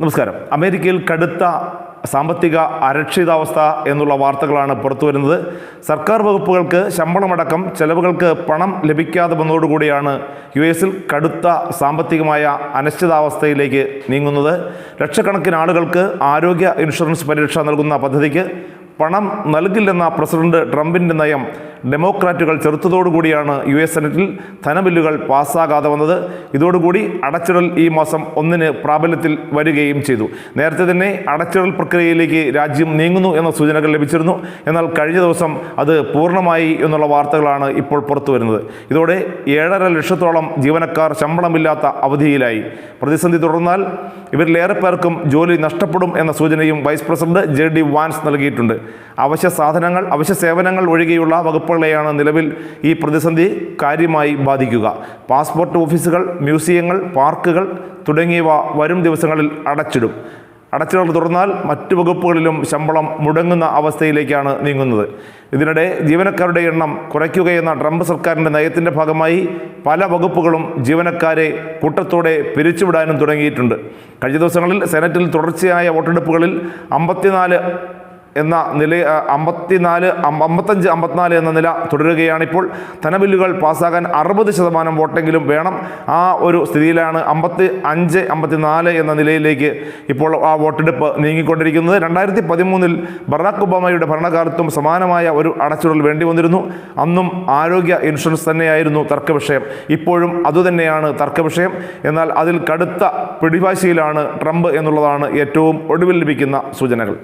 നമസ്കാരം. അമേരിക്കയിൽ കടുത്ത സാമ്പത്തിക അരക്ഷിതാവസ്ഥ എന്നുള്ള വാർത്തകളാണ് പുറത്തുവരുന്നത് സർക്കാർ വകുപ്പുകൾക്ക് ശമ്പളമടക്കം ചെലവുകൾക്ക് പണം ലഭിക്കാതെ വന്നതോടുകൂടിയാണ് യു എസിൽ കടുത്ത സാമ്പത്തികമായ അനിശ്ചിതാവസ്ഥയിലേക്ക് നീങ്ങുന്നത്. ലക്ഷക്കണക്കിന് ആളുകൾക്ക് ആരോഗ്യ ഇൻഷുറൻസ് പരിരക്ഷ നൽകുന്ന പദ്ധതിക്ക് പണം നൽകില്ലെന്ന പ്രസിഡന്റ് ട്രംപിന്റെ നയം ഡെമോക്രാറ്റുകൾ ചെറുത്തതോടുകൂടിയാണ് യു എസ് സെനറ്റിൽ ധനബില്ലുകൾ പാസ്സാകാതെ വന്നത്. ഇതോടുകൂടി അടച്ചിടൽ ഈ മാസം ഒന്നിന് പ്രാബല്യത്തിൽ വരികയും ചെയ്തു. നേരത്തെ തന്നെ അടച്ചിടൽ പ്രക്രിയയിലേക്ക് രാജ്യം നീങ്ങുന്നു എന്ന സൂചനകൾ ലഭിച്ചിരുന്നു. എന്നാൽ കഴിഞ്ഞ ദിവസം അത് പൂർണമായി എന്നുള്ള വാർത്തകളാണ് ഇപ്പോൾ പുറത്തു വരുന്നത്. ഇതോടെ ഏഴര ലക്ഷത്തോളം ജീവനക്കാർ ശമ്പളമില്ലാത്ത അവധിയിലായി. പ്രതിസന്ധി തുടർന്നാൽ ഇവരിലേറെ പേർക്കും ജോലി നഷ്ടപ്പെടും എന്ന സൂചനയും vice president J D Vance നൽകിയിട്ടുണ്ട്. അവശ്യ സാധനങ്ങൾ അവശ്യ സേവനങ്ങൾ ഒഴികെയുള്ള വകുപ്പുകളെയാണ് നിലവിൽ ഈ പ്രതിസന്ധി കാര്യമായി ബാധിക്കുക. പാസ്പോർട്ട് ഓഫീസുകൾ മ്യൂസിയങ്ങൾ പാർക്കുകൾ തുടങ്ങിയവ വരും ദിവസങ്ങളിൽ അടച്ചിടും. അടച്ചിടൽ തുടർന്നാൽ മറ്റു വകുപ്പുകളിലും ശമ്പളം മുടങ്ങുന്ന അവസ്ഥയിലേക്കാണ് നീങ്ങുന്നത്. ഇതിനിടെ ജീവനക്കാരുടെ എണ്ണം കുറയ്ക്കുകയെന്ന ട്രംപ് സർക്കാരിന്റെ നയത്തിന്റെ ഭാഗമായി പല വകുപ്പുകളും ജീവനക്കാരെ കൂട്ടത്തോടെ പിരിച്ചുവിടാനും തുടങ്ങിയിട്ടുണ്ട്. കഴിഞ്ഞ ദിവസങ്ങളിൽ സെനറ്റിൽ തുടർച്ചയായ വോട്ടെടുപ്പുകളിൽ അമ്പത്തിനാല് എന്ന നില അമ്പത്തിനാല് അമ്പത്തഞ്ച് അമ്പത്തിനാല് എന്ന നില തുടരുകയാണിപ്പോൾ. ധനബില്ലുകൾ പാസ്സാകാൻ അറുപത് ശതമാനം വോട്ടെങ്കിലും വേണം. ആ ഒരു സ്ഥിതിയിലാണ് അമ്പത്തി അഞ്ച് അമ്പത്തിനാല് എന്ന നിലയിലേക്ക് ഇപ്പോൾ ആ വോട്ടെടുപ്പ് നീങ്ങിക്കൊണ്ടിരിക്കുന്നത്. രണ്ടായിരത്തി പതിമൂന്നിൽ ബറാക്ക് ഒബാമയുടെ ഭരണകാലത്തും സമാനമായ ഒരു അടച്ചിടൽ വേണ്ടി വന്നിരുന്നു. അന്നും ആരോഗ്യ ഇൻഷുറൻസ് തന്നെയായിരുന്നു തർക്കവിഷയം ഇപ്പോഴും അതുതന്നെയാണ് തർക്കവിഷയം എന്നാൽ അതിൽ കടുത്ത പിടിവാശിയിലാണ് ട്രംപ് എന്നുള്ളതാണ് ഏറ്റവും ഒടുവിൽ ലഭിക്കുന്ന സൂചനകൾ.